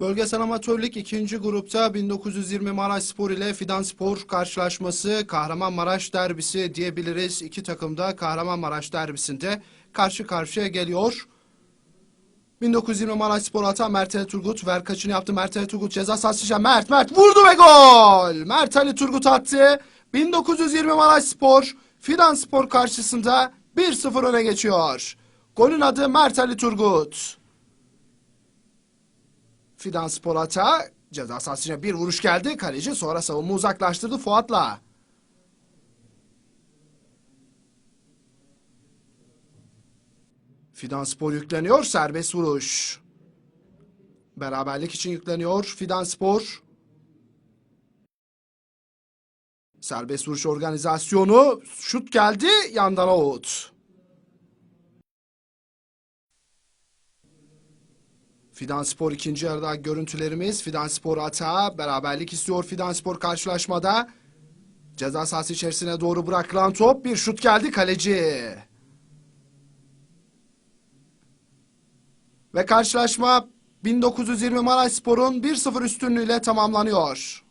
Bölgesel Amatörlük 2. grupta 1920 Maraş Spor ile Fidan Spor karşılaşması Kahramanmaraş derbisi diyebiliriz. İki takım da Kahramanmaraş derbisinde karşı karşıya geliyor. 1920 Maraş Spor atan Mert Turgut ver kaçını yaptı. Mert Ali Turgut ceza sahasıca Mert Mert vurdu ve gol. Mert Ali Turgut attı. 1920 Maraş Spor Fidan Spor karşısında 1-0 öne geçiyor. Golün adı Mert Ali Turgut. Fidan Spor ata ceza sahasına bir vuruş geldi. Kaleci sonra savunma uzaklaştırdı Fuat'la. Fidan Spor yükleniyor. Serbest vuruş. Beraberlik için yükleniyor. Fidan Spor. Serbest vuruş organizasyonu. Şut geldi. Yandan out. Fidan Spor ikinci yarıda görüntülerimiz. Fidan Spor hata. Beraberlik istiyor Fidan Spor karşılaşmada. Ceza sahası içerisine doğru bırakılan top. Bir şut geldi kaleci. Ve karşılaşma 1920 Maraş Spor'un 1-0 üstünlüğüyle tamamlanıyor.